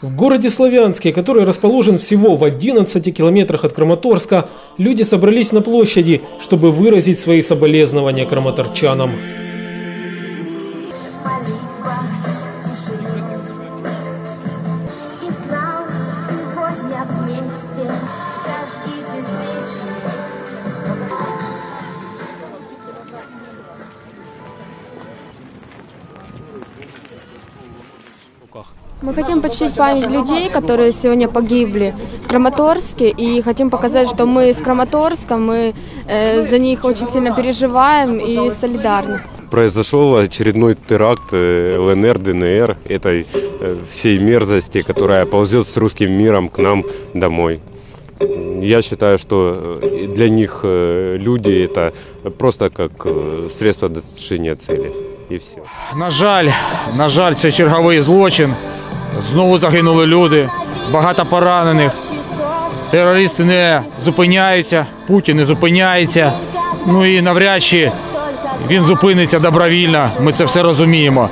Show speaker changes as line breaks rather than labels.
В городе Славянске, который расположен всего в 11 километрах от Краматорска, люди собрались на площади, чтобы выразить свои соболезнования краматорчанам.
молитва
Мы хотим почтить память людей, которые сегодня погибли в Краматорске, и хотим показать, что мы с Краматорска, мы э, за них очень сильно переживаем и солидарны.
произошел очередной теракт э, ЛНР, ДНР, этой э, всей мерзости, которая ползет с русским миром к нам домой. Я считаю, что э, для них э, люди это просто как э, средство достижения цели. И все.
На жаль, на жаль, це черговий злочин. Знову загинули люди, багато поранених. Терористи не зупиняються, Путін не зупиняється. Ну і навряд чи він зупиниться добровільно. Ми це все розуміємо.